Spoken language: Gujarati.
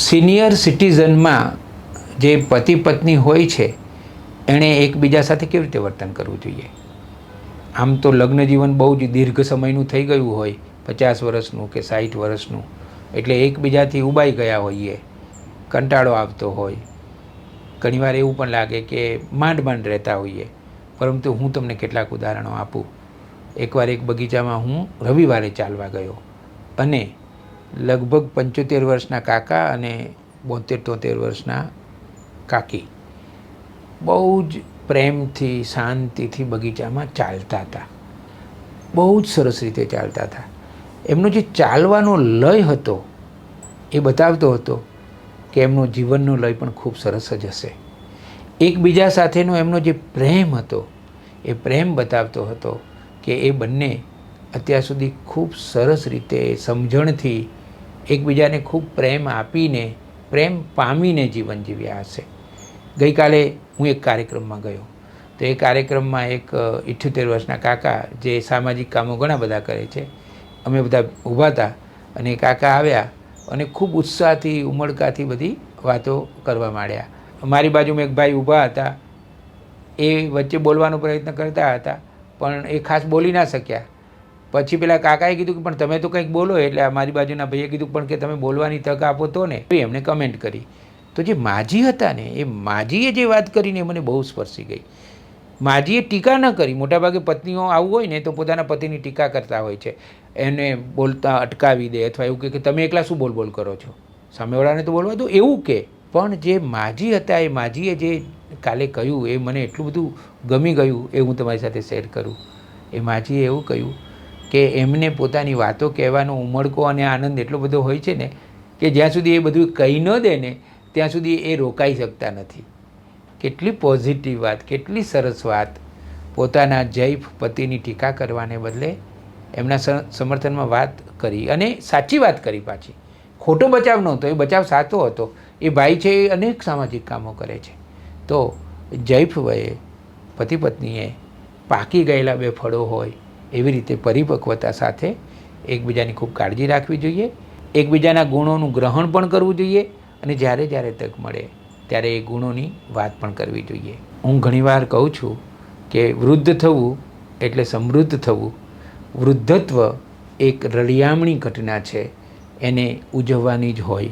સિનિયર સિટીઝનમાં જે પતિ પત્ની હોય છે, એણે એકબીજા સાથે કેવી રીતે વર્તન કરવું જોઈએ? આમ તો લગ્ન જીવન બહુ જ દીર્ઘ સમયનું થઈ ગયું હોય, પચાસ વર્ષનું કે સાઠ વર્ષનું, એટલે એકબીજાથી ઉબાઈ ગયા હોઈએ, કંટાળો આવતો હોય. ઘણીવાર એવું પણ લાગે કે માંડ માંડ રહેતા હોઈએ. પરંતુ હું તમને કેટલાક ઉદાહરણો આપું. એકવાર એક બગીચામાં હું રવિવારે ચાલવા ગયો અને લગભગ પંચોતેર વર્ષના કાકા અને બોતેર તોતેર વર્ષના કાકી. બહુ જ પ્રેમથી, શાંતિથી બગીચામાં ચાલતા હતા. બહુ જ સરસ રીતે ચાલતા હતા. એમનો જે ચાલવાનો લય હતો, એ બતાવતો હતો કે એમનો જીવનનો લય પણ ખૂબ સરસ જ હશે. એકબીજા સાથેનો એમનો જે પ્રેમ હતો, એ પ્રેમ બતાવતો હતો કે એ બંને અત્યાર સુધી ખૂબ સરસ રીતે સમજણથી એકબીજાને ખૂબ પ્રેમ આપીને, પ્રેમ પામીને જીવન જીવ્યા હશે. ગઈકાલે હું એક કાર્યક્રમમાં ગયો. તો એ કાર્યક્રમમાં એક ઇઠ્યોતેર વર્ષના કાકા જે સામાજિક કામો ઘણા બધા કરે છે, અમે બધા ઊભા હતા અને કાકા આવ્યા અને ખૂબ ઉત્સાહથી, ઉમળકાથી બધી વાતો કરવા માંડ્યા. મારી બાજુમાં એક ભાઈ ઊભા હતા. એ વચ્ચે બોલવાનો પ્રયત્ન કરતા હતા, પણ એ ખાસ બોલી ના શક્યા. પછી પેલા કાકાએ કીધું કે, પણ તમે તો કંઈક બોલો એટલે મારી બાજુના ભાઈએ કીધું, પણ કે તમે બોલવાની તક આપો તો ને. એમણે કમેન્ટ કરી. તો જે માજી હતા ને, એ માજીએ જે વાત કરીને મને બહુ સ્પર્શી ગઈ. માજીએ ટીકા ન કરી. મોટાભાગે પત્નીઓ આવું હોય ને, તો પોતાના પતિની ટીકા કરતા હોય છે. એને બોલતા અટકાવી દે અથવા એવું કે તમે એકલા શું બોલ બોલ કરો છો? સામેવાળાને તો બોલવા દો. એવું કે. પણ જે માજી હતા, એ માજીએ જે કાલે કહ્યું, એ મને એટલું બધું ગમી ગયું, એ હું તમારી સાથે શેર કરું. એ માજીએ એવું કહ્યું. કે એમને પોતાની વાતો કહેવાનો ઉમળકો અને આનંદ એટલો બધો હોય છે ને, કે જ્યાં સુધી એ બધું કહી ન દે ને, ત્યાં સુધી એ રોકાઈ શકતા નથી. કેટલી પોઝિટિવ વાત, કેટલી સરસ વાત. પોતાના જૈફ પતિની ટીકા કરવાને બદલે એમના સમર્થનમાં વાત કરી અને સાચી વાત કરી પાછી. ખોટો બચાવ નહોતો, એ બચાવ સાચો હતો. એ ભાઈ છે એ અનેક સામાજિક કામો કરે છે. તો જૈફ વયે પતિ પત્નીએ પાકી ગયેલા બે ફળો હોય એવી રીતે પરિપક્વતા સાથે એકબીજાની ખૂબ કાળજી રાખવી જોઈએ. એકબીજાના ગુણોનું ગ્રહણ પણ કરવું જોઈએ અને જ્યારે જ્યારે તક મળે ત્યારે એ ગુણોની વાત પણ કરવી જોઈએ. હું ઘણીવાર કહું છું કે વૃદ્ધ થવું એટલે સમૃદ્ધ થવું. વૃદ્ધત્વ એક રળિયામણી ઘટના છે. એને ઉજવવાની જ હોય.